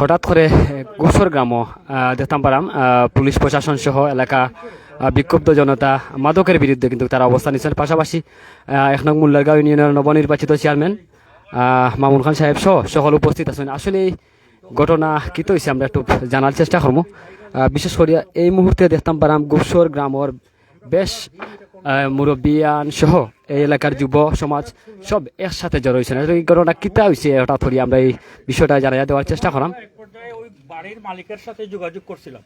হঠাৎ করে গোসর গ্রামও আহ, দেখতাম পুলিশ প্রশাসন সহ এলাকা বিক্ষুব্ধ জনতা মাদকের বিরুদ্ধে কিন্তু তারা অবস্থান নিচ্ছেন। পাশাপাশি আহ, এক নং মুল্লারগাঁও ইউনিয়নের নবনির্বাচিত চেয়ারম্যান মামুন খান সাহেব সহ সকল উপস্থিত আছেন। আসলে এই ঘটনা কি হয়েছে আমরা একটু জানার চেষ্টা করব। বিশেষ করে এই মুহূর্তে দেখতাম পারাম গোসর গ্রামর বেশ মুরব্বিয়ান সহ এই এলাকার যুব সমাজ সব একসাথে জড়ো হয়েছেন এই ঘটনা কিতা হয়েছে হঠাৎ করে আমরা এই বিষয়টা জানাইয়া দেওয়ার চেষ্টা করলাম ওই বাড়ির মালিকের সাথে যোগাযোগ করছিলাম।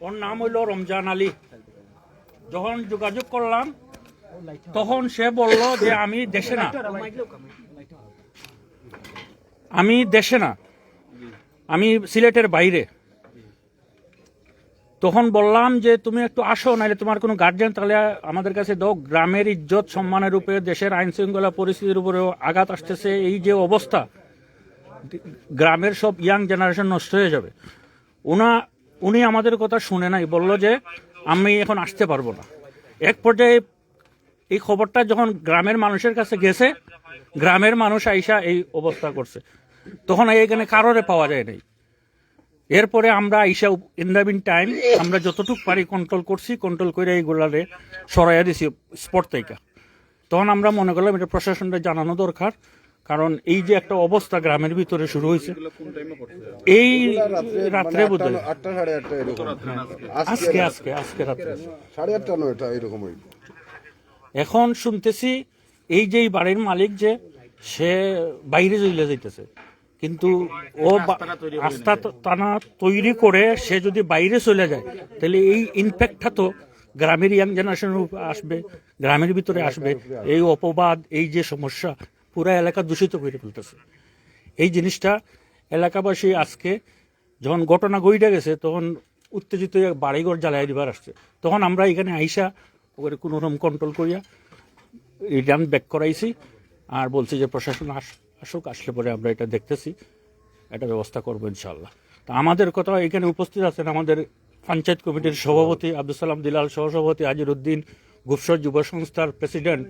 ওর নাম হইল রমজান আলী। যখন যোগাযোগ করলাম, তখন সে বলল যে, আমি দেশে না। আমি দেশে না। আমি সিলেটের বাইরে। তখন বললাম যে, তুমি একটু আসো নাহলে তোমার কোনো গার্জেন তাহলে আমাদের কাছে দাও। গ্রামের ইজ্জত, সম্মানের উপরে, দেশের আইন শৃঙ্খলা পরিস্থিতির উপরেও আঘাত আসতেছে। এই যে অবস্থা, গ্রামের সব ইয়াং জেনারেশন নষ্ট হয়ে যাবে। উনা, উনি আমাদের কথা শুনে নাই, বলল যে, আমি এখন আসতে পারব না। এক পর্যায়ে এই খবরটা যখন গ্রামের মানুষের কাছে গেছে, গ্রামের মানুষ আইসা এই অবস্থা করছে। তখন এখানে কারোরে পাওয়া যায় নাই। এরপরে আমরা আইসা ইন দ্য বিন টাইম আমরা যতটুকু পারি কন্ট্রোল করছি কন্ট্রোল করে এইগুলারে সরাইয়া দিছি স্পট থেকে। তখন আমরা মনে করলাম এটা প্রশাসনটা জানানো দরকার কারণ এই যে একটা অবস্থা গ্রামের ভিতরে শুরু হয়েছে এই রাত্রে বোধ হয়। আজকে আজকে আজকে রাত্রে। সাড়ে আটটা নয়টা এরকম এখন শুনতেছি এই যে বাড়ির মালিক যে সে বাইরে চলে যাইতেছে। কিন্তু ও আস্থা টানা তৈরি করে সে যদি বাইরে চলে যায় তাহলে এই ইনফ্যাক্টটা তো গ্রামের ইয়াং জেনারেশন আসবে গ্রামের ভিতরে আসবে। এই অপবাদ এই যে সমস্যা পুরা এলাকা দূষিত করে ফেলতেছে। এই জিনিসটা এলাকাবাসী আজকে যখন ঘটনা গইটা গেছে তখন উত্তেজিত বাড়িঘর জ্বালাই দিবার আসছে। তখন আমরা এখানে আইসা ওখানে কোনো রকম কন্ট্রোল করিয়া রিটার্ন ব্যাক করাইছি আর বলছি যে প্রশাসন আস আসুক আসলে পরে আমরা এটা দেখতেছি এটা ব্যবস্থা করব ইনশাল্লাহ তা আমাদের কথা এখানে উপস্থিত আছেন আমাদের পঞ্চায়েত কমিটির সভাপতি আব্দুল সালাম দিলাল সহসভাপতি আজির উদ্দিন গুপসর যুব সংস্থার প্রেসিডেন্ট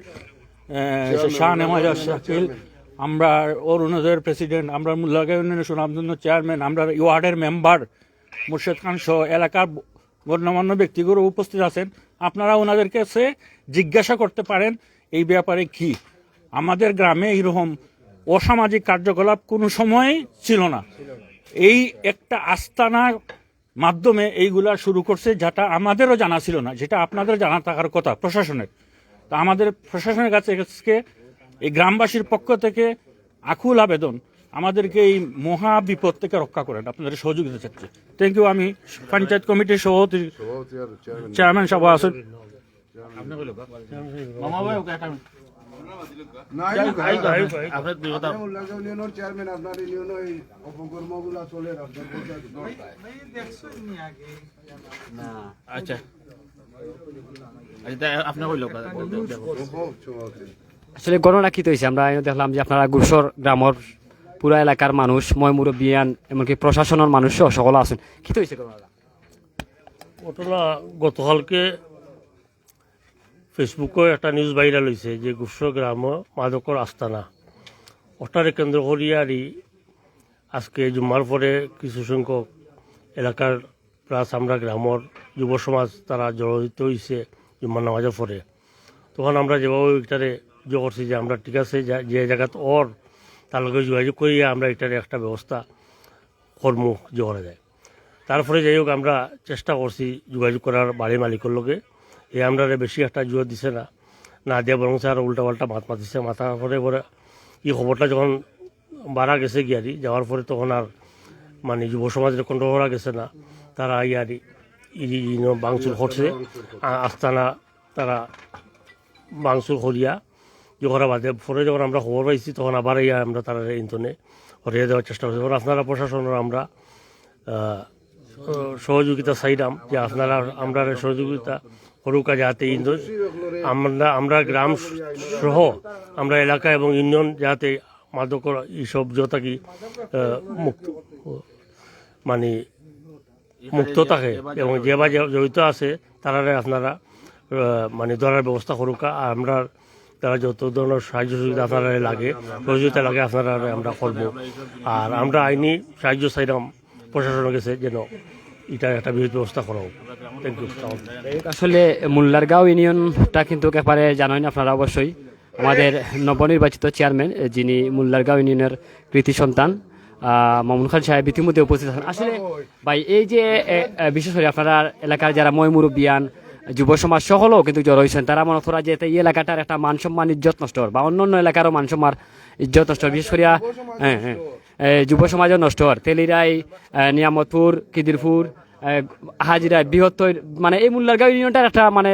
শাহ নেওয়াজ শাকিল আমরা অরুণোদয়ের প্রেসিডেন্ট আমরা মুল্লাগা ইউনিয়নের সুনামধন্য চেয়ারম্যান আমরা ওয়ার্ডের মেম্বার মুর্শেদ খান সহ এলাকার গণ্যমান্য ব্যক্তিগুলো উপস্থিত আছেন। আপনারা ওনাদের কাছে জিজ্ঞাসা করতে পারেন এই ব্যাপারে কি? আমাদের গ্রামে এইরকম অসামাজিক কার্যকলাপ কোনো সময় ছিল না। এই একটা আস্তানার মাধ্যমে এইগুলা শুরু করছে যেটা আমাদেরও জানা ছিল না যেটা আপনাদের জানা থাকার কথা প্রশাসনের। তা আমাদের প্রশাসনের কাছে আজকে এই গ্রামবাসীর পক্ষ থেকে আকুল আবেদন আমাদেরকে এই মহা বিপদ থেকে রক্ষা করেন। আপনাদের সহযোগিতা চাচ্ছি। থ্যাংক ইউ আমি পঞ্চায়েত কমিটির সভাপতি চেয়ারম্যান সভা আছেন। চেয়ারম্যান আপনার ইউনিয়ন অপকর্মগুলা চলে। আচ্ছা আচ্ছা। আসলে ঘটনা কি হয়েছে আমরা দেখলাম যে আপনারা গুরসর গ্রামর পুরা এলাকার মানুষ ময় মুরব্বিয়ান এমনকি প্রশাসনের মানুষ সকল আছেন কি হয়েছে ঘটনা গতকালকে ফেসবুকে একটা নিউজ ভাইরাল হয়েছে যে গুপ্স গ্রাম মাদকর আস্তানা। ওটারে কেন্দ্র করিয়ারই আজকে জুম্মার পরে কিছু সংখ্যক এলাকার প্লাস আমরা গ্রামর যুব সমাজ তারা জড়িত হয়েছে জুম্মার নামাজের পরে তখন আমরা যেভাবে এটারে ইয়ে করছি যে আমরা ঠিক আছে, যে জায়গাত ওর তার লগে যোগাযোগ করিয়া আমরা এটার একটা ব্যবস্থা কর্ম করা যায়। তারপরে যাই হোক, আমরা চেষ্টা করছি যোগাযোগ করার বাড়ির মালিকের লগে। এই আমরা বেশি একটা জোর দিছে না। না দিয়ে বরং আর উল্টা পাল্টা মাত মাতিছে। মাথা পরে পরে এই খবরটা যখন বাড়া গেছে গিয়ারি, যাওয়ার পরে তখন আর মানে যুব সমাজের কন্ট্রোল করা গেছে না। তারা ইয়ারি বাংচুর করছে। আস্তানা তারা বাংচুর করিয়া যে করা বাদে পরে যখন আমরা খবর পাইছি, তখন আবার ইয়া আমরা তারা ইন্তনে হরিয়ে দেওয়ার চেষ্টা করছি। আপনারা প্রশাসনের আমরা সহযোগিতা চাইলাম যে আপনারা আমরা সহযোগিতা করুকা যাতে আমরা আমরা গ্রাম সহ আমরা এলাকা এবং ইউনিয়ন যাতে মাদক এইসব যথা কি মুক্ত মানে মুক্ত থাকে এবং যে বা জড়িত আছে তারা আপনারা মানে ধরার ব্যবস্থা করুক। আর আমরা তারা যত ধরনের সাহায্য সুবিধা আপনারা লাগে সহযোগিতা লাগে আপনারা আমরা করব। আর আমরা আইনি সাহায্য চাইলাম প্রশাসনের কাছে যেন এটা একটা বিহিত ব্যবস্থা করা হোক থ্যাংক ইউ আসলে মোল্লারগাঁও ইউনিয়নটা কিন্তু একেবারে জানেন আপনারা অবশ্যই। আমাদের নবনির্বাচিত চেয়ারম্যান, যিনি মোল্লারগাঁও ইউনিয়নের কৃতি সন্তান মামুন খান সাহেব ইতিমধ্যে উপস্থিত আছেন। আসলে ভাই, এই যে বিশেষ করে আপনার এলাকার যারা মই মুরব্বিয়ান, যুব সমাজ সকলও কিন্তু জড়ো হয়েছেন, তারা মনে করা যে এই এলাকাটার একটা মান সম্মান, ইজ্জত নষ্ট, বা অন্য অন্য এলাকারও মান সম্মান, ইজ্জত নষ্ট। বিশেষ করিয়া হ্যাঁ হ্যাঁ। যুব সমাজও নষ্ট হওয়ার। তেলিরাই নিয়ামতপুর কিদিরপুর হাজিরা বৃহত্তর মানে এই মোল্লারগাঁও ইউনিয়নটার একটা মানে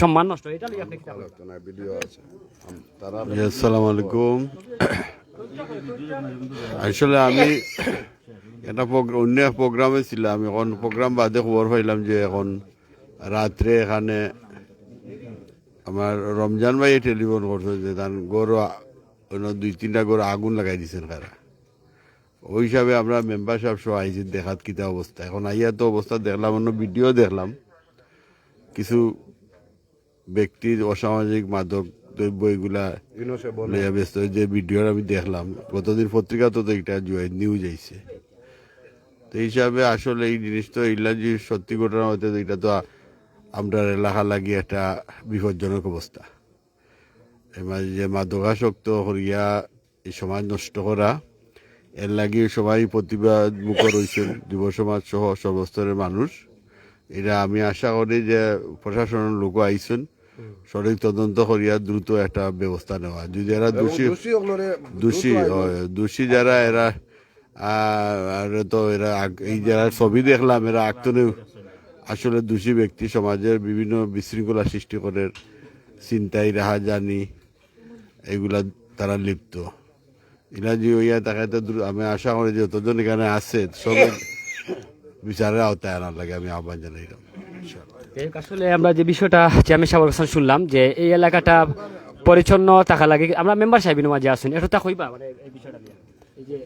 সম্মান নষ্ট এটা লইয়া আপনি কি বলেন? ভিডিও আছে। তারা আসসালামু আলাইকুম। আসলে আমি একটা অন্য এক প্রোগ্রামে ছিলাম। এখন প্রোগ্রাম বাদে খবর পাইলাম যে এখন রাত্রে এখানে আমার রমজান ভাই টেলিফোন করছে যে তার গরু দুই তিনটা গরু আগুন লাগাই দিছেন কারা ওই হিসাবে আমরা মেম্বার সাহেব সহ আইছি দেখাত কিতা অবস্থা। এখন আইয়া তো অবস্থা দেখলাম, অন্য ভিডিও দেখলাম। কিছু ব্যক্তির অসামাজিক মাদক দ্রব্য এগুলা লইয়া ব্যস্ত যে ভিডিও আমি দেখলাম, গতদিন পত্রিকা তো এটা নিউজ আইছে। তো হিসাবে আসলে এই জিনিস তো এইগুলা যে সত্যি ঘটনা হতে এটা তো আমরা এলাকা লাগি একটা বিপজ্জনক অবস্থা। যে মাদকাসক্ত হরিয়া এই সমাজ নষ্ট করা এর লাগি সবাই প্রতিবাদ মুখর হয়েছেন যুব সমাজ সহ সর্বস্তরের মানুষ। এটা আমি আশা করি যে প্রশাসনের লোক আইছেন। সঠিক তদন্ত করিয়া দ্রুত একটা ব্যবস্থা নেওয়া। যদি এরা দোষী দোষী হয়, দোষী যারা এরা আর তো এরা এই যারা ছবি দেখলাম এরা আগতনে আসলে দোষী ব্যক্তি। সমাজের বিভিন্ন বিশৃঙ্খলা সৃষ্টি করে চিন্তাই রাহা জানি এগুলা তারা লিপ্ত। যে হইয়া তাকে তো আমি আশা করি যে যতজন এখানে আছে সব বিচারের আওতায় আনার লাগে আমি আহ্বান জানাইলাম। আসলে আমরা যে বিষয়টা চেয়ারম্যান সাহেবের কাছে শুনলাম যে এই এলাকাটা পরিচ্ছন্ন থাকা লাগে আমরা মেম্বার সাহেবের মাঝে আসুন এটা তা হইবা মানে এই বিষয়টা নিয়ে? এই যে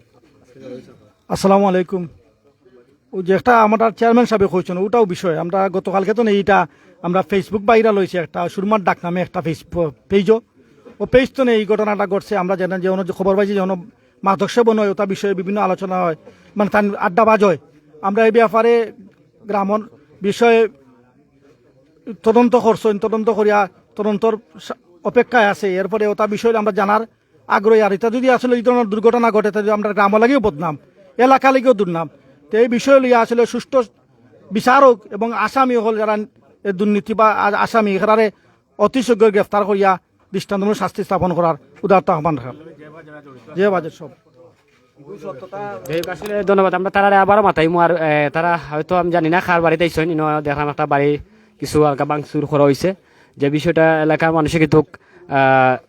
আসসালামু আলাইকুম। ও যে একটা আমার চেয়ারম্যান সাহেব কইছেন ওটাও বিষয়। আমরা গতকালকে তো এইটা আমরা ফেসবুক বাইরা লইছি একটা সুরমার ডাক নামে একটা ফেসবুক পেজও ও নেই, এই ঘটনাটা ঘটছে। আমরা জানি যে অন্য খবর পাইছি যে অন্য মাদক সেবন হয়, ওটা বিষয়ে বিভিন্ন আলোচনা হয়। মানে তার আড্ডাবাজ হয়। আমরা এই ব্যাপারে গ্রামর বিষয়ে তদন্ত করছেন, তদন্ত করিয়া তদন্তর অপেক্ষায় আছে। এরপরে ওটা বিষয়ে আমরা জানার আগ্রহী। আর এটা যদি আসলে এই ধরনের দুর্ঘটনা ঘটে, তাহলে আমরা গ্রাম লাগেও বদনাম, এলাকা লাগেও দুর্নাম। তো এই বিষয় লিয়ে আসলে সুষ্ঠু বিচারক এবং আসামি হল যারা দুর্নীতি বা আসামি এখানে অতি শীঘ্র গ্রেফতার করিয়া দৃষ্টান্তমূলক শাস্তি স্থাপন করার উদারত আহ্বান রাখা। যে বাজেট সব। ধন্যবাদ। আমরা তারা আবারও মাতাইমু আর তারা হয়তো আমি জানি না খার বাড়িতে আইসেন ইনো দেখলাম একটা বাড়ি কিছু আলকা বাংসুর করা হয়েছে যে বিষয়টা এলাকার মানুষে কিন্তু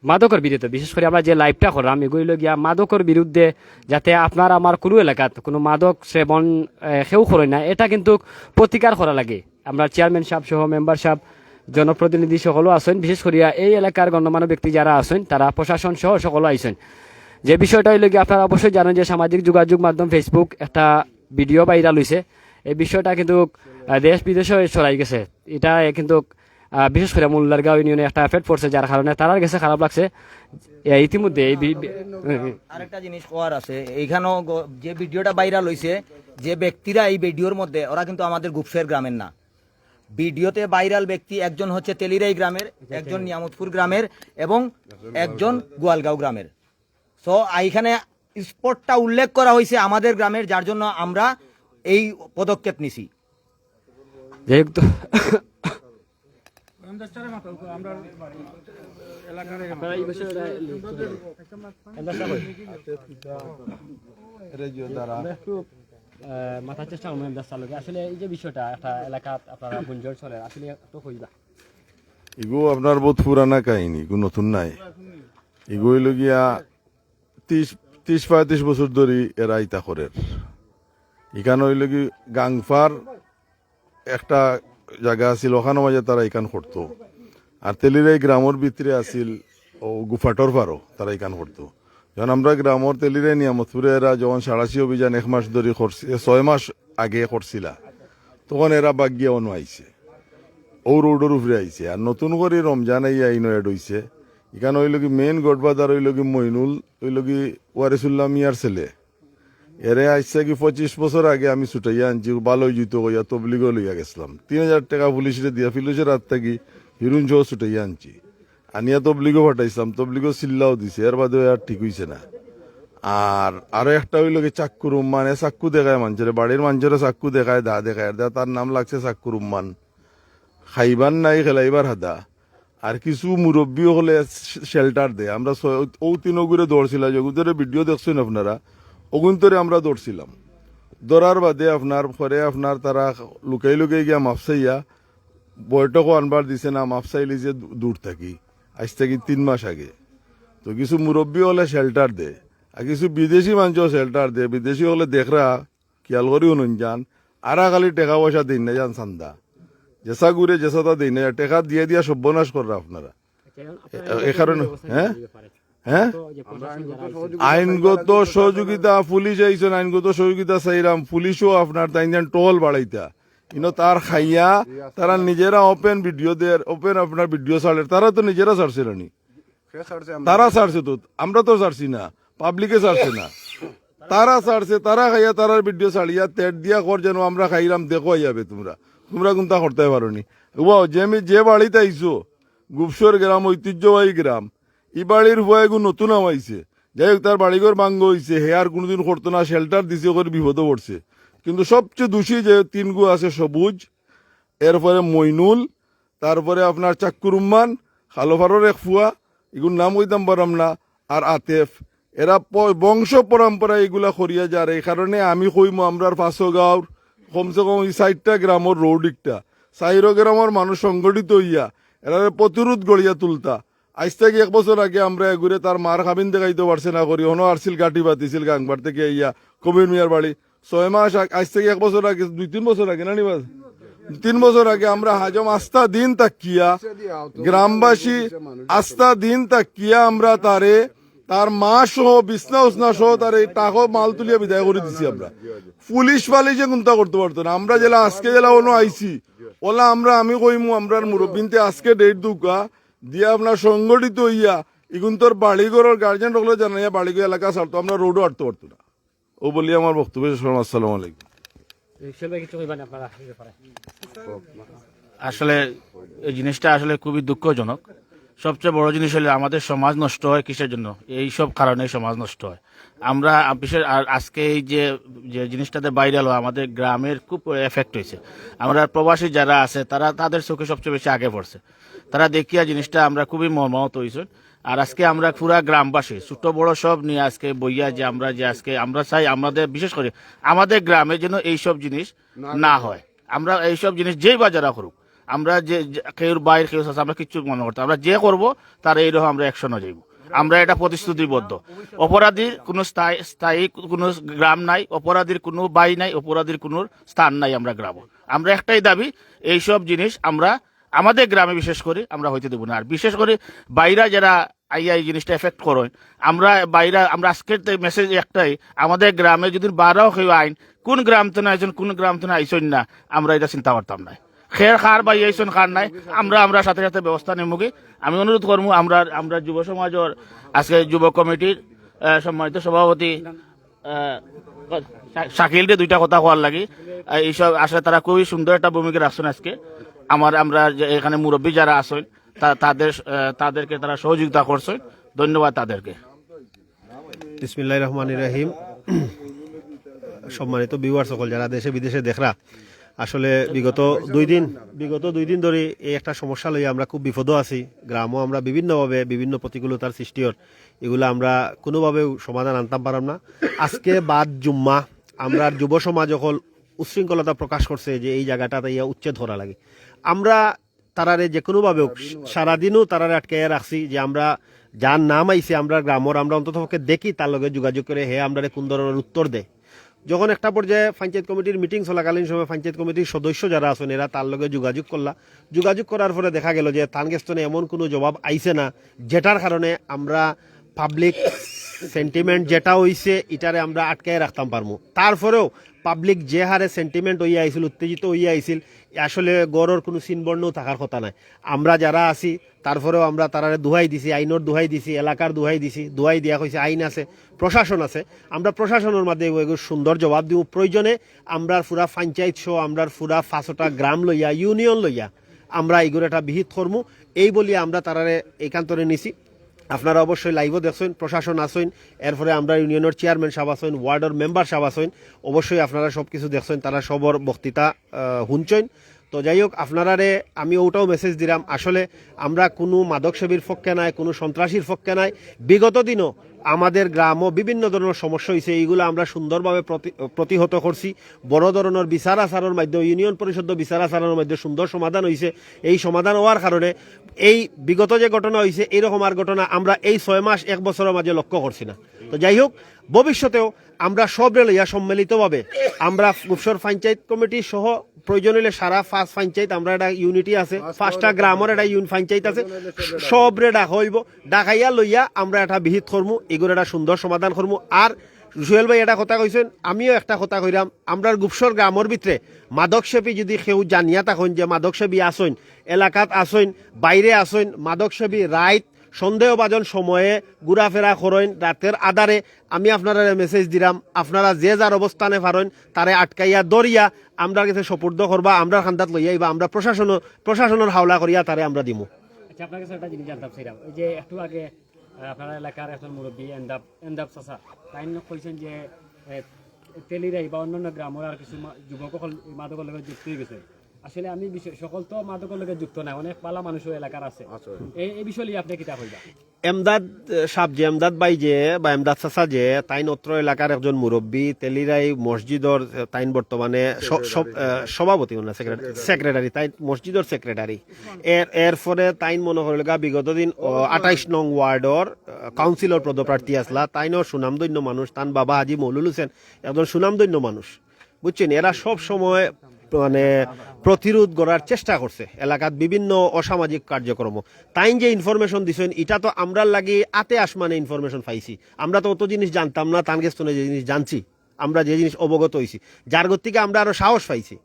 মাদকের বিরুদ্ধে বিশেষ করে আমরা যে লাইভটা করলাম এগুলো গিয়া মাদকের বিরুদ্ধে যাতে আপনার আমার কোনো এলাকাত কোনো মাদক সেবন সেও করে না এটা কিন্তু প্রতিকার করা লাগে। আমরা চেয়ারম্যান সাহেব সহ মেম্বার সাহেব জনপ্রতিনিধি সকলও আছেন, বিশেষ করিয়া এই এলাকার গণ্যমান্য ব্যক্তি যারা আছেন তারা প্রশাসন সহ সকলও আইছেন যে বিষয়টা হইলে গিয়ে আপনারা অবশ্যই জানেন যে সামাজিক যোগাযোগ মাধ্যম ফেসবুক একটা ভিডিও ভাইরাল হয়েছে এই বিষয়টা কিন্তু দেশ বিদেশে ছড়াই গেছে। এটা কিন্তু বিশেষ করে মোল্লারগাঁও ইউনিয়নে একটা এফেক্ট পড়ছে যার কারণে তারার কাছে খারাপ লাগছে। ইতিমধ্যে এই। আরেকটা জিনিস হওয়ার আছে। এইখানেও যে ভিডিওটা ভাইরাল হয়েছে যে ব্যক্তিরা এই ভিডিওর মধ্যে, ওরা কিন্তু আমাদের গুপসের গ্রামের না। ভিডিওতে ভাইরাল ব্যক্তি একজন হচ্ছে তেলিরাই গ্রামের একজন নিয়ামতপুর গ্রামের এবং একজন গোয়ালগাঁও গ্রামের। সো এইখানে স্পটটা উল্লেখ করা হয়েছে আমাদের গ্রামের যার জন্য আমরা এই পদক্ষেপ নিছি। মাথার চেষ্টা করবেন ব্যস্ত লোকে আসলে এই যে বিষয়টা, একটা এলাকা আপনারা গুঞ্জন চলে, আসলে একটু হইবা ইগো আপনার বহুত পুরানা কাহিনী, ইগো নতুন নাই। ইগো হইল গিয়া ত্রিশ ত্রিশ পঁয়ত্রিশ বছর ধরে এরা ইতা করে। এখানে হইল কি গাংফার একটা জায়গা আছিল, ওখানে মাঝে তারা এখান করতো। আর তেলিরাই গ্রামের ভিতরে আছিল, ও গুফাটর পারো, তারা এখান করতো। যখন আমরা গ্রামের তেলিরাই নিয়ামতপুরে এরা যখন সাড়াশি অভিযান এক মাস ধরে করছি ছয় মাস আগে করছিলা তখন এরা বাগিয়া অনু আইছে ও রোডের উপরে আইছে আর নতুন করে রমজান এই আইন এড হইছে এখানে হইল কি মেইন গডবাদার হইল কি মইনুল হইল কি ওয়ারিসুল্লাহ মিয়ার ছেলে। এরে আসছে কি পঁচিশ বছর আগে আমি ছুটাইয়া আনছি ভালো জুতো কইয়া তবলিগও লইয়া গেছিলাম। তিন হাজার টাকা পুলিশে দিয়া পুলিশের হাত থাকি সহ ছুটাইয়া আনছি। আনিয়া তবলিগও ফাটাইছিলাম তবলিগও চিল্লাও দিছে, এর বাদে আর ঠিক হইছে না। আর আরও একটা হইল কি চাক্কু রুম্মান, এ চাক্কু দেখায় মানুষের, বাড়ির মানুষের চাক্কু দেখায়, দা দেখায়, দা তার নাম লাগছে চাক্কু রুম্মান। খাইবার নাই, খেলাইবার হাদা। আর কিছু মুরব্বী হলে শেল্টার দেয় আমরা ও তিনগুরে দৌড়ছিলাম যেগুলোর ভিডিও দেখছেন আপনারা, অগুন্তরে আমরা দৌড়ছিলাম। দৌড়ার বাদে আপনার, পরে আপনার তারা লুকাই লুকাই গিয়া মাপসাইয়া বৈঠকও আনবার দিছে না মাপসাইলি যে দূর থাকি। আজ থেকে তিন মাস আগে। তো কিছু মুরব্বী হলে শেল্টার দে, আর কিছু বিদেশি মানুষও শেল্টার দে। বিদেশি হলে দেখরা, খেয়াল করিও নুন যান আরা খালি টাকা পয়সা দিন না যান চান্দা জেসা ঘুরে জেসাটা দিন না, টাকা দিয়ে দিয়া সর্বনাশ কররা আপনারা। এ- কারণে হ্যাঁ? হ্যাঁ? আইনগত সহযোগিতা পুলিশ আইসন আইনগত সহযোগিতা চাইরাম। পুলিশও আপনার তাই টোল বাড়াইতা। কিন্তু তার খাইয়া, তারা নিজেরা ওপেন ভিডিও দেয় ওপেন আপনার ভিডিও ছাড়ে তারা তো নিজেরা ছাড়ছিল তারা ছাড়ছে তো, আমরা তো ছাড়ছি না পাবলিকে ছাড়ছে না। তারা ছাড়ছে, তারা খাইয়া তারার ভিডিও ছাড়িয়া, তেট দিয়া কর যেন আমরা খাইলাম, দেখো যাবে তোমরা। তোমরা কোনটা করতে পারো নি? যে আমি যে বাড়িতে আইসো গুপসর গ্রাম, ঐতিহ্যবাহী গ্রাম, ই বাড়ির হয়ে গু নতুন আমাইছে যাই হোক, তার বাড়িঘর ভাঙ্গ হয়েছে হেয়ার কোনোদিন করতো না শেল্টার দিছে করে বিপদ পড়ছে। কিন্তু সবচেয়ে দোষী যে তিনগু আছে সবুজ, এরপরে মইনুল, তারপরে আপনার চাক্কুরুম্মান খালোফারর এক ফুয়া, এগুলোর নাম কইতাম পারাম না, আর আতেফ। এরা বংশ পরম্পরা এগুলা করিয়া যার এই কারণে আমি কইমু আমরার পাঁচশো গাঁওর, কমসে কম এই সাইডটা গ্রামর রোড একটা সাইরো গ্রামের মানুষ সংগঠিত হইয়া এরা প্রতিরোধ গড়িয়া তুলতা। আজ থেকে এক বছর আগে আমরা এগুরে তার মার খাবিন দেখাইতে পারছে না করি হনো আরছিল গাটি বাতিছিল গাংবার থেকে ইয়া কবির মিয়ার বাড়ি। ছয় মাস আজ থেকে এক বছর আগে, দুই তিন বছর আগে, না নিবাস? তিন বছর আগে আমরা হাজম আস্থা দিন তাকিয়া গ্রামবাসী আস্থা দিন তাকিয়া আমরা তারে, তার মা সহ, বিছনা উসনা সহ তার এই টাকা মাল তুলিয়া বিদায় করে দিছি আমরা। পুলিশ পালিশে কোনটা করতে পারতো না। আমরা জেলা, আজকে জেলা অন্য আইছি ওলা আমরা, আমি কইমু আমরার মুরব্বিনতে আজকে ডেট দুকা। দিয়ে আপনার সংগঠিত হইয়া, ইগুন তোর বাড়িঘরের গার্জেন রকলে জানাইয়া বাড়িঘর এলাকা ছাড়তো। আমরা রোডও আটতে পারতো না। ও বলি আমার বক্তব্য শেষ করলাম আসসালামু আলাইকুম? আসলে এই জিনিসটা আসলে খুবই দুঃখজনক। সবচেয়ে বড় জিনিস হলে আমাদের সমাজ নষ্ট হয় কিসের জন্য? এই সব কারণে সমাজ নষ্ট হয়। আমরা বিশেষ আর আজকে এই যে যে জিনিসটাতে বাইরে হলো আমাদের গ্রামের খুব এফেক্ট হয়েছে। আমরা প্রবাসী যারা আছে তারা তাদের চোখে সবচেয়ে বেশি আগে পড়ছে। তারা দেখিয়া জিনিসটা আমরা খুবই মর্মাহত হয়েছে। আর আজকে আমরা পুরা গ্রামবাসী ছোট বড় সব নিয়ে আজকে বইয়া যে আমরা যে আজকে আমরা চাই আমাদের বিশেষ করে আমাদের গ্রামে যেন এইসব জিনিস না হয়। আমরা এইসব জিনিস যেই বা যারা করুক আমরা যে কেউর বাইর কেউ আমরা কিচ্ছু মনে করতাম আমরা যে করব তার এইরকম আমরা অ্যাকশনে যাইব। আমরা এটা প্রতিশ্রুতিবদ্ধ। অপরাধীর কোনো স্থায়ী স্থায়ী কোনো গ্রাম নাই অপরাধীর কোনো বাই নাই অপরাধীর কোনো স্থান নাই আমরা গ্রাম। আমরা একটাই দাবি এইসব জিনিস আমরা আমাদের গ্রামে বিশেষ করে আমরা হইতে দেবো না। আর বিশেষ করে বাইরা যারা আইয়া এই জিনিসটা এফেক্ট করে আমরা বাইরা, আমরা আজকের মেসেজ একটাই, আমাদের গ্রামে যদি বারো কেউ আইন, কোন গ্রাম তো না আইসন কোন গ্রাম তো না আইসন না, আমরা এটা চিন্তা করতাম না। খের খার বা আইসন খার নাই, আমরা আমরা সাথে সাথে ব্যবস্থা নেমুকি আমি অনুরোধ করব, আমরা আমরা যুব সমাজের, আজকে যুব কমিটির সম্মানিত সভাপতি শাকিলকে দুইটা কথা কোয়ার লাগে। এইসব, আসলে তারা খুবই সুন্দর একটা ভূমিকা রাখছেন আজকে। আমার, আমরা এখানে মুরব্বী যারা আছেন, তা- তাদের তাদেরকে তারা সহযোগিতা করছেন ধন্যবাদ তাদেরকে। বিসমিল্লাহ রহমান রাহিম। সম্মানিত বিওয়ার সকল, যারা দেশে বিদেশে দেখরা, আসলে বিগত দুই দিন, বিগত দুই দিন ধরে এই একটা সমস্যা লইয়া আমরা খুব বিপদ আছি। গ্রামও আমরা বিভিন্নভাবে বিভিন্ন প্রতিকূলতার সৃষ্টি সৃষ্টির এগুলো আমরা কোনোভাবেও সমাধান আনতাম পারাম না। আজকে বাদ জুম্মা, আমরা যুব সমাজ অকল উচ্ছৃঙ্খলতা প্রকাশ করছে যে এই জায়গাটাতে ইয়া উচ্ছেদ করা লাগে। আমরা তারারে যে কোনোভাবে সারাদিনও তারারে আটকাইয়া রাখছি যে আমরা যার নাম আইছে, আমরা গ্রামর, আমরা অন্তত পক্ষে দেখি তার লগে যোগাযোগ করে হে আমরা কোন ধরনের উত্তর দেয়। যখন একটা পর্যায়ে পঞ্চায়েত কমিটির মিটিং চলাকালীন সময় পঞ্চায়েত কমিটির সদস্য যারা আছেন, এরা তার লগে যোগাযোগ করলা। যোগাযোগ করার পরে দেখা গেল যে তানগেস্তনে এমন কোনো জবাব আইছে না, যেটার কারণে আমরা পাবলিক সেন্টিমেন্ট যেটা হইছে, এটারে আমরা আটকায় রাখতাম পারমু। তারপরেও পাবলিক যে হারে সেন্টিমেন্ট হইয়া আইছিল, উত্তেজিত হইয়া আইছিল, আসলে গড়র কোনো চিনবর্ণও থাকার কথা নাই। আমরা যারা আছি, তারপরেও আমরা তারারে দোহাই দিছি আইনের দোহাই দিছি, এলাকার দোহাই দিছি, দোহাই দিয়া হয়েছে আইন আছে, প্রশাসন আছে। আমরা প্রশাসনের মাধ্যমে এগুলো সুন্দর জবাব দিব। প্রয়োজনে আমরা পুরা পঞ্চায়েত সহ আমরা পুরা পাঁচটা গ্রাম লইয়া, ইউনিয়ন লইয়া আমরা এইগুলো একটা বিহিত কর্মু। এই বলি আমরা তারারে এইখান্তরে নিছি। আপনারা অবশ্যই লাইভও দেখছেন, প্রশাসন আসেন এরপরে আমরা ইউনিয়নের চেয়ারম্যান সাহেব আসেন ওয়ার্ডের মেম্বার সাহেব আসেন অবশ্যই আপনারা সব কিছু দেখছেন, তারা সবর বক্তৃতা শুনছেন। তো যাই হোক, আপনারারে আমি ওটাও মেসেজ দিলাম, আসলে আমরা কোনো মাদক সেবীর পক্ষে নাই, কোনো সন্ত্রাসীর পক্ষে নাই। বিগত দিনও আমাদের গ্রামও বিভিন্ন ধরনের সমস্যা হয়েছে এইগুলো আমরা সুন্দরভাবে প্রতি- প্রতিহত করছি। বড় ধরনের বিচার আচারের মাধ্যমে, ইউনিয়ন পরিষদ বিচার আচারের মাধ্যমে সুন্দর সমাধান হয়েছে এই সমাধান হওয়ার কারণে এই বিগত যে ঘটনা হয়েছে এইরকম আর ঘটনা আমরা এই ছয় মাস, এক বছরের মাঝে লক্ষ্য করছি না। তো যাই হোক, ভবিষ্যতেও আমরা সব লইয়া সম্মিলিতভাবে আমরা গুপসর পঞ্চায়েত কমিটি সহ প্রয়োজন হলে সারা ফার্স্ট পঞ্চায়েত আমরা একটা ইউনিটি আছে। পাঁচটা গ্রামের একটা ইউন পঞ্চায়েত আছে। সবরে ডাকা হইব। ডাকাইয়া লইয়া আমরা একটা বিহিত করমু এগুলো একটা সুন্দর সমাধান করমু। আর জুয়েল ভাই এটা কথা কইছেন আমিও একটা কথা কইরাম। আমরা গুপসর গ্রামের ভিতরে মাদক সেবী যদি কেউ জানিয়া থাকুন যে মাদক সেবী আসইন এলাকাত আসইন বাইরে আসইন মাদক সেবী রাইত সন্দেহভাজন সময়ে ঘোরাফেরা করেন রাতের আধারে। আমি আপনারা মেসেজ দিলাম, আপনারা যে যার অবস্থানে পারেন, তারে আটকাইয়া দরিয়া আমরা কাছে সপূর্দ করবা, আমরা খান্দাত লইয়া বা আমরা প্রশাসন প্রশাসনের হাওলা করিয়া তারে আমরা দিমু। আচ্ছা আপনার কাছে একটা জিনিস জানতাম সেরাম যে একটু আগে আপনার এলাকার মুরব্বী এন্দাব এন্দাব চাচা, তাই কইছেন যে তেলিরাই বা অন্যান্য গ্রামের আর কিছু মাদকের লগে যুক্ত হয়ে গেছে। আসলে আমি সকল তো মাদকের লগে যুক্ত নাই অনেক পালা মানুষও এলাকার আছে। এই এই বিষয় নিয়ে আপনি কিতা কইবা? এমদাদ সাহ যে এমদাদ বাই যে বা এমদাদ চাচা যে তাইন অত্র এলাকার একজন মুরব্বী তেলিরাই মসজিদর তাইন বর্তমানে সব- সভাপতি না সেক্রেটারি তাই মসজিদর সেক্রেটারি এর এরপরে তাইন মনে গা বিগত দিন আঠাইশ নং ওয়ার্ডর কাউন্সিলর পদপ্রার্থী আসলা তাইনও সুনামধন্য মানুষ তান বাবা হাজি মৌলুল হোসেন একজন সুনামধন্য মানুষ। বুঝছেন? এরা সব সময় মানে প্রতিরোধ করার চেষ্টা করছে এলাকাত বিভিন্ন অসামাজিক কার্যক্রম তাইন যে ইনফরমেশন দিছেন এটা তো আমরা লাগি আতে আসমানে ইনফরমেশন পাইছি। আমরা তো অত জিনিস জানতাম না, তানগেস্তনে যে জিনিস জানছি। আমরা যে জিনিস অবগত হইছি, যার গতিকে আমরা আরও সাহস পাইছি।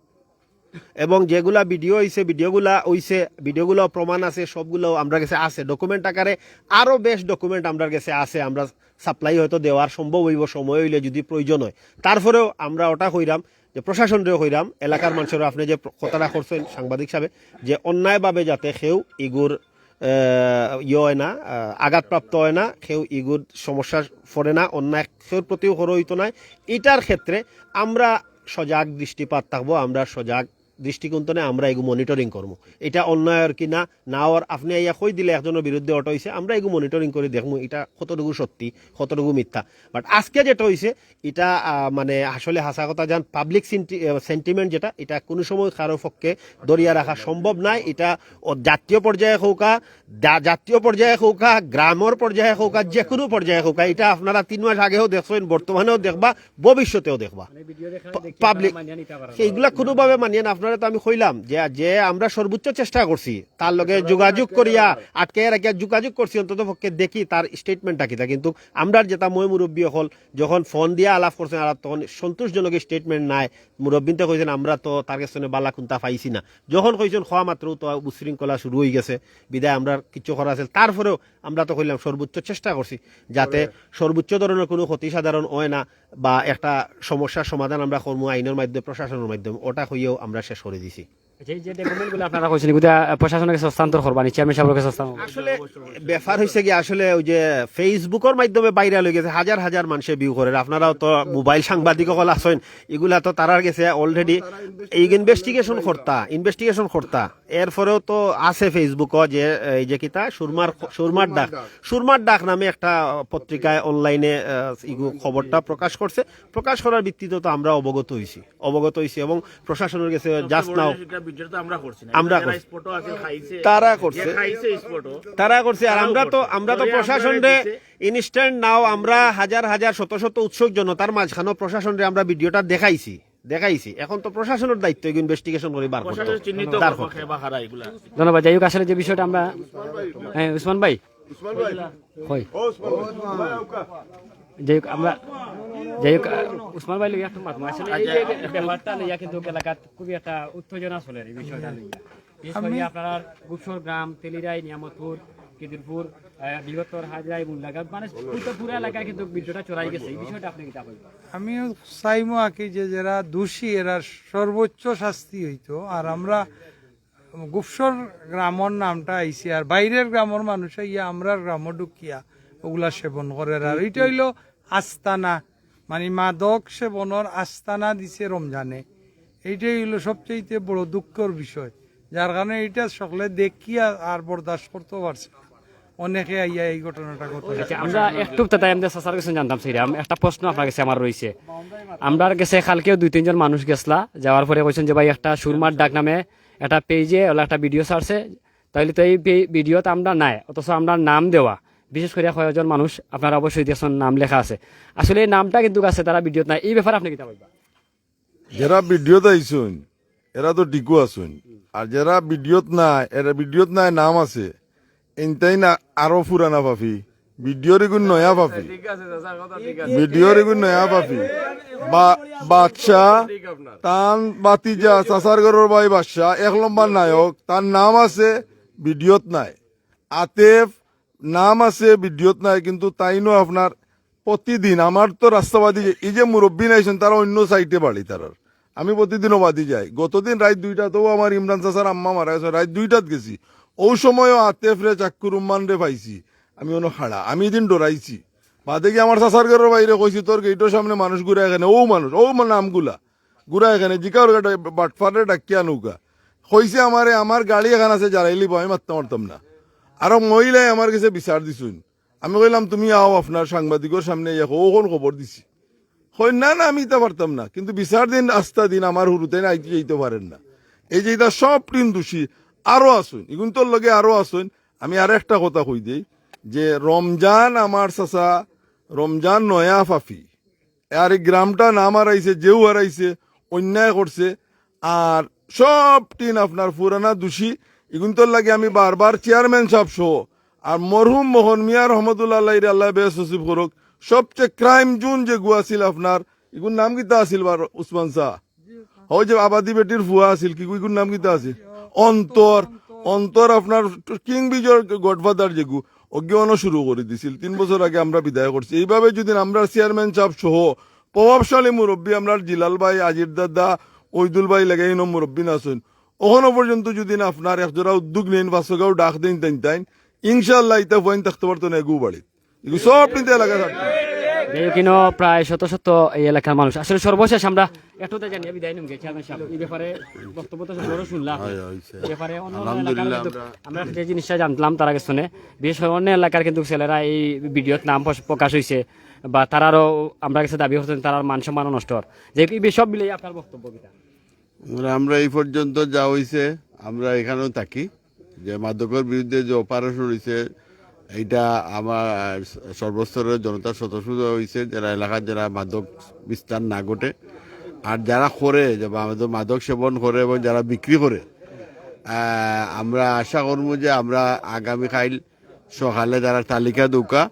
এবং যেগুলা ভিডিও হইছে ভিডিওগুলা হইছে ভিডিওগুলো প্রমাণ আছে, সবগুলো আমরা কাছে আছে। ডকুমেন্ট আকারে আরও বেশ ডকুমেন্ট আমরা কাছে আছে। আমরা সাপ্লাই হয়তো দেওয়ার সম্ভব হইব, সময় হইলে যদি প্রয়োজন হয়। তারপরেও আমরা ওটা কইরাম যে প্রশাসনরেও হইরাম, এলাকার মানুষের আপনি যে কথাটা করছেন সাংবাদিক সাহেব, যে অন্যায়ভাবে যাতে সেও ইগুর ইয় হয় না আঘাতপ্রাপ্ত হয় না সেও ইগুর সমস্যা পড়ে না, অন্যায় সেওর প্রতিও হরহিত নয় এটার ক্ষেত্রে আমরা সজাগ দৃষ্টিপাত থাকব, আমরা সজাগ দৃষ্টিকোণে আমরা এগু মনিটরিং করব এটা অন্যায়ের কি না? না ওর আপনি ইয়া কই দিলে একজনের বিরুদ্ধে অটো হয়েছে আমরা এগু মনিটরিং করে দেখব এটা কতটুকু সত্যি কতটুকু মিথ্যা। বাট আজকে যেটা হয়েছে এটা মানে আসলে হাসা কথা যান পাবলিক সেন্টিমেন্ট যেটা এটা কোনো সময় কারও পক্ষে দরিয়া রাখা সম্ভব নাই। এটা জাতীয় পর্যায়ে হৌকা জাতীয় পর্যায়ে হৌকা গ্রামের পর্যায়ে হৌকা যে কোনো পর্যায়ে হৌকা এটা আপনারা তিন মাস আগেও দেখছেন বর্তমানেও দেখবা ভবিষ্যতেও দেখবা। দেখা পাবলিক সেইগুলা কোনোভাবে মানিয়ে না। আপনারা তো আমি কইলাম যে যে আমরা সর্বোচ্চ চেষ্টা করছি তার লগে যোগাযোগ করিয়া আটকে রাখিয়া যোগাযোগ করছি অন্তত পক্ষে দেখি তার স্টেটমেন্টটা কিতা কিন্তু আমরা যেটা মই মুরব্বী হল যখন ফোন দিয়া আলাপ করছেন আর তখন সন্তোষজনক স্টেটমেন্ট নাই। মুরব্বীতে কইছেন আমরা তো তার কাছে বালা খুন্তা পাইছি না। যখন কইছেন খোয়া মাত্র তো উশৃঙ্খলা শুরু হয়ে গেছে। বিদায় আমরা কিছু করা আছে। তারপরেও আমরা তো কইলাম সর্বোচ্চ চেষ্টা করছি যাতে সর্বোচ্চ ধরনের কোনো ক্ষতি সাধারণ হয় না। বা একটা সমস্যার সমাধান আমরা কর্ম আইনের মাধ্যমে, প্রশাসনের মাধ্যমে, ওটা হইয়েও আমরা শেষ করে দিছি। আপনারা তো মোবাইল সাংবাদিক আছেন এগুলা তো তারার গেছে অলরেডি ইনভেস্টিগেশন ইনভেস্টিগেশন এরপরেও তো আছে ফেসবুক যে, এই যে কিতা সুরমার সুরমার ডাক সুরমার ডাক নামে একটা পত্রিকায় অনলাইনে খবরটা প্রকাশ করছে। প্রকাশ করার ভিত্তিতে তো আমরা অবগত হয়েছি অবগত হয়েছি এবং প্রশাসনের কাছে জাস্ট নাও আমরা করছি না। আমরা যারা আছে খাইছে। তারা করছে। খাইছে স্পটও তারা করছে। আর আমরা তো আমরা তো প্রশাসনরে ইনস্ট্যান্ট নাও আমরা হাজার হাজার শত শত উৎসুক জনতার মাঝখানেও প্রশাসনরে আমরা ভিডিওটা দেখাইছি। দেখাইছি। এখন তো প্রশাসনের দায়িত্ব ইনভেস্টিগেশন করে বার করতে তার ধন্যবাদ। যাই হোক আসলে যে বিষয়টা আমরা হ্যাঁ উসমান ভাই। হয় যাই হোক আমরা যাই হোক উসমান ভাই একটু মাত আসলে এই যে ব্যাপারটা লইয়া কিন্তু এলাকাত খুবই একটা উত্তেজনা চলে এই বিষয়টা লইয়া। বিশেষ করে আপনার গুপসর গ্রাম তেলিরাই নিয়ামতপুর কিদিরপুর বৃহত্তর হাজরাই মুল্লাগাঁও মানে পুরো পুরো এলাকায় কিন্তু বিদ্যুৎটা চড়াই গেছে। এই বিষয়টা আপনি কিতা বলবেন? আমিও চাইমো আঁকি যে যারা দোষী এরা সর্বোচ্চ শাস্তি হইতো। আর আমরা গুপসর গ্রামর নামটা আইছি আর বাইরের গ্রামের মানুষ ইয়া আমরা গ্রাম ঢুকিয়া ওগুলা সেবন করে। আর এটা হইল আস্তানা মানে মাদক সেবনের আস্তানা দিছে রমজানে। এইটাই হইল সবচেয়ে বড় দুঃখের বিষয়। যার কারণে এটা সকলে দেখিয়া আর বরদাস্ত করতে পারছে অনেকে আইয়া এই ঘটনাটা করতে আচ্ছা, আমরা একটু তাই আমাদের সাসার কাছে জানতাম সেইরাম একটা প্রশ্ন আপনার কাছে আমার রয়েছে। আমরা গেছে কালকেও দুই তিনজন মানুষ গেছলা। যাওয়ার পরে বলছেন যে ভাই একটা সুরমার ডাক নামে একটা পেজে ওলা একটা ভিডিও ছাড়ছে। তাইলে তো এই ভিডিওতে আমরা নাই অথচ আমরা নাম দেওয়া। বিশেষ করে কয়েকজন মানুষ আপনারা অবশ্যই দেখছেন নাম লেখা আছে। আসলে এই নামটা কিন্তু আছে তারা ভিডিওতে নাই। এই ব্যাপারে আপনি কিতা বলবেন? যারা ভিডিওত আইসুন এরা তো টিকু আসুন আর যারা ভিডিওত নাই এরা ভিডিওত নাই নাম আছে। এনতাই না আরও ফুরানা পাফি ভিডিওর এগুন নয়া পাফি ভিডিওর এগুন নয়া পাফি বা বাদশাহ তান বাতিজা চাচার ঘরের ভাই বাদশাহ এক লম্বার নায়ক তার নাম আছে ভিডিওত নাই। আতেফ নাম আছে ভিডিওত নাই, কিন্তু তাইনো আপনার প্রতিদিন, আমার তো রাস্তাবাদী এই যে মুরব্বী নাইছেন, তারা অন্য সাইটে বাড়ি তারার। আমি প্রতিদিনও বাদি যাই। গতদিন রাত দুইটাতেও আমার ইমরান চাচার আম্মা মারা গেছে। রাত দুইটাত গেছি। ও সময়ও আতেফ রে চাক্কুর উম্মান রে পাইছি। আমি অন্য খাড়া। আমি এদিন ডরাইছি। বাদে কি আমার চাচার ঘরের বাইরে কইছি, তোর গেইটোর সামনে মানুষ ঘুরে এখানে ও মানুষ, ও নামগুলা। ঘুরা এখানে জিকার বাটফারে ডাকিয়া নৌকা কইছে আমারে, আমার গাড়ি এখানে আছে জ্বালাইলি আমি মারতে পারতাম না। আরও মহিলাই আমার কাছে বিচার দিছুন। আমি কইলাম, তুমি আও আপনার সাংবাদিকের সামনে ও কোন খবর দিছি। কই না না, আমি তা পারতাম না। কিন্তু বিচার দিন, আস্থা দিন আমার হুরুতে না যেতে পারেন না। এই যে এটা সব টিম দোষী, আরও আসুন ইগুন তোর লগে আরও আসুন আমি আর একটা কথা কই দিই, যে রমজান আমার চাচা রমজান নয়া ফাফি। আর এই গ্রামটা নাম হারাইছে যেও হারাইছে অন্যায় করছে আর সব টিন আপনার পুরানা দোষী এগুন তোর লাগে আমি বারবার চেয়ারম্যান সাহেব সহ আর মরহুম মোহন মিয়া রহমতুল্লাহ আল্লাহ বেশ সচিব করুক। সবচেয়ে ক্রাইম জোন যে গুয়া আছিল আপনার এগুন নাম কিতা আছিল বার, উসমান শাহ? ওই যে আবাদি বেটির ফুয়া আছিল কি এগুন নাম কিতা আছিল? অন্তর অন্তর আপনার কিং বিজয় গডফাদার যেগু অজ্ঞানো শুরু করে দিছিল। তিন বছর আগে আমরা বিদায় করছি। এইভাবে যদি আমরা চেয়ারম্যান সাহেব সহ প্রভাবশালী মুরব্বী, আমরা জিলাল ভাই, আজির দাদা, ওইদুল ভাই লাগাই ন মুরব্বী নাচুন ওখানো পর্যন্ত যদি না আপনার একজোড়া উদ্যোগ নেন বাসগাও ডাক দিন তাইন তাইন ইনশাল্লাহ ইতা ফোন থাকতে পারতো না এগু বাড়ি। সব নিতে এলাকা থাকতো প্রায় শত শত এই এলাকার মানুষ। আসলে সর্বশেষ আমরা একটু জানি বিদায় নিম গেছি এই ব্যাপারে বক্তব্য তো বড় শুনলাম। হয়েছে। এই ব্যাপারে অন্য অন্য আলহামদুলিল্লাহ এলাকার কিন্তু আমরা- আমরা যে জিনিসটা জানলাম তার আগে শুনে। বিশেষ করে অন্য এলাকার কিন্তু ছেলেরা এই ভিডিওর নাম প্রকাশ হয়েছে বা তারারও আমরা কাছে দাবি করছেন তার মান সম্মান নষ্ট যে সব মিলিয়ে আপনার বক্তব্য আমরা- এই পর্যন্ত যা হয়েছে আমরা এখানেও থাকি। যে মাদকের বিরুদ্ধে যে অপারেশন হয়েছে এইটা আমার সর্বস্তরের জনতার স্বতঃস্ফূর্ত হয়েছে যারা এলাকার যারা মাদক বিস্তার না ঘটে। আর যারা করে, যে মাদক- মাদক সেবন করে এবং যারা বিক্রি করে আমরা আশা করব যে আমরা আগামীকাল সকালে যারা তালিকা দৌকা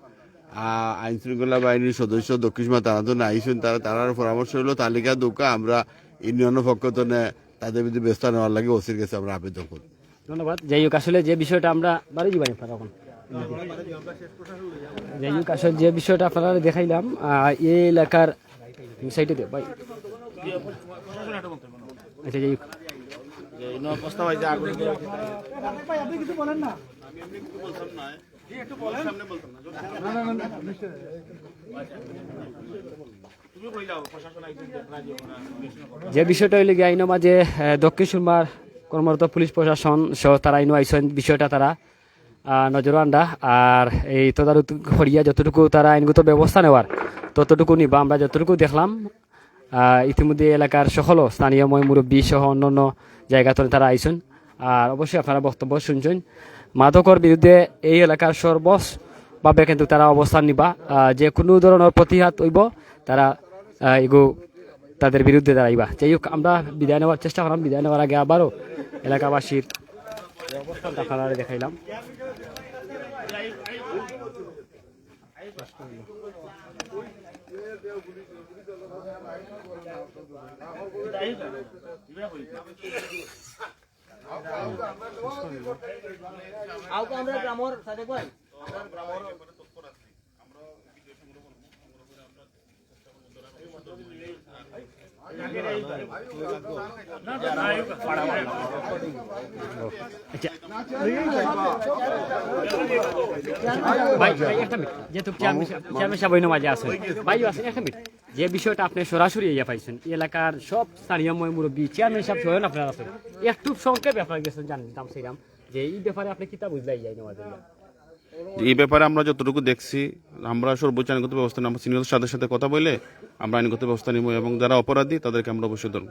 আইন শৃঙ্খলা বাহিনীর সদস্য দক্ষিণ মা তারা তো নাইছেন তারা, তারার পরামর্শ হলো তালিকা দৌকা, আমরা ইউনিয়নের পক্ষ তো নে, তাদের বিরুদ্ধে ব্যবস্থা নেওয়ার লাগে ওসির কাছে আমরা আবেদন করি ধন্যবাদ। যাই হোক, আসলে যে বিষয়টা আমরা বাড়ি আপনারা এখন যাই হোক, আসলে যে বিষয়টা আপনারা দেখাইলাম এই এলাকার সাইডে দে ভাই। আচ্ছা যাই হোক। আগুন যে বিষয়টা হইলে গিয়ে আইনো মাঝে আহ, দক্ষিণ সুরমার কর্মরত পুলিশ প্রশাসন সহ তারা আইনো আইসেন বিষয়টা তারা নজর আন্ডা আর এই তদারক করিয়া যতটুকু তারা আইনগত ব্যবস্থা নেওয়ার ততটুকু নিবা। আমরা যতটুকু দেখলাম ইতিমধ্যে এলাকার সকল স্থানীয় মই মুরব্বী সহ অন্যান্য জায়গাতে তারা আইসেন। আর অবশ্যই আপনারা বক্তব্য শুনছেন। মাদকর বিরুদ্ধে এই এলাকার সর্বস ভাবে কিন্তু তারা অবস্থান নিবা। যে কোনো ধরনের প্রতিহাত হইব তারা এগু তাদের বিরুদ্ধে দাঁড়াইবা। যাই হোক, আমরা বিদায় নেওয়ার চেষ্টা করলাম। বিদায় নেওয়ার আগে আবারও এলাকাবাসীর আপনারা দেখাইলাম। আমরা গ্রামর, সাদেক ভাই ভাই ভাই একটা মিনিট যেহেতু চেয়ারম্যান সাহেব- চেয়ারম্যান সাহেব ওই মাঝে আছেন ভাই আছেন একটা মিনিট যে বিষয়টা আপনি সরাসরি ইয়ে পাইছেন, এলাকার সব স্থানীয় মুরব্বী, চেয়ারম্যান সাহেব সহ আপনার আছেন। একটু সংক্ষেপে আপনার গেছেন জানতাম সেইরাম যে এই ব্যাপারে আপনি কিতা বুঝলাই যাই নেওয়া এই ব্যাপারে আমরা যতটুকু দেখছি আমরা সর্বোচ্চ আইনগত ব্যবস্থা নেব। সিনিয়র সাথে সাথে কথা বলে আমরা আইনগত ব্যবস্থা নিব এবং যারা অপরাধী তাদেরকে আমরা অবশ্যই ধরবো।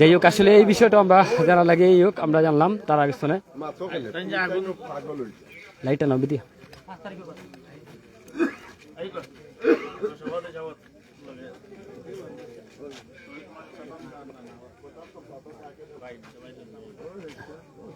যাই হোক আসলে এই বিষয়টা আমরা জানা লাগে এই হোক আমরা জানলাম তার আগে শোনে। লাইটটা নাও বিদি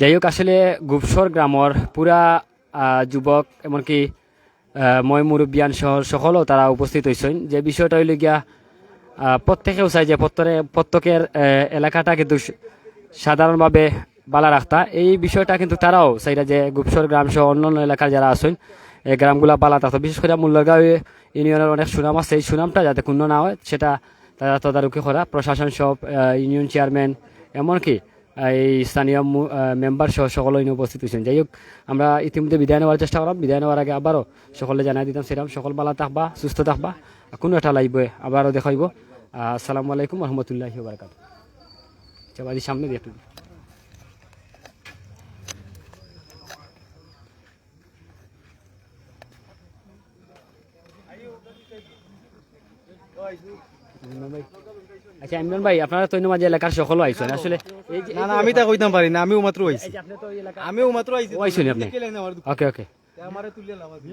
যাই হোক আসলে গুপসর গ্রামর পুরা যুবক এমনকি মই মুরব্বিয়ান শহর সকলও তারা উপস্থিত হয়েছেন যে বিষয়টা হইল গিয়া প্রত্যেকেও চাই যে প্রত্যেকে প্রত্যেকের এলাকাটা কিন্তু সাধারণভাবে বালা রাখতা এই বিষয়টা কিন্তু তারাও চাইরা যে গুপসর গ্রাম সহ অন্যান্য এলাকার যারা আছেন এই গ্রামগুলা বালা থাকতো বিশেষ করে মুল্লগাঁও ইউনিয়নের অনেক সুনাম আছে। এই সুনামটা যাতে ক্ষুণ্ণ না হয়, সেটা তারা তদারকি করা প্রশাসন সব ইউনিয়ন চেয়ারম্যান এমনকি এই স্থানীয় মেম্বার সহ সকলে উপস্থিত হয়েছেন। যাই হোক আমরা ইতিমধ্যে বিদায় নেওয়ার চেষ্টা করলাম। বিদায় নেওয়ার আগে আবারও সকলে জানাই দিতাম সেরকম সকল বালা থাকবা সুস্থ থাকবা। কোনো একটা লাগবে আবারও দেখাইব। আসসালামু আলাইকুম রহমতুল্লাহ বারকাত সামনে দিয়ে একটু। ভাই। আচ্ছা ইমরান ভাই আপনারা তো মাঝে এলাকার সকলও আইছেন। আসলে এই যে না না আমি তা কইতাম পারি না আমিও মাত্র আইছি। আপনি তো এই এলাকা আমিও মাত্র আইছি। আইছেন আপনি? ওকে ওকে। আমারে তুলিয়ে লাভ আছে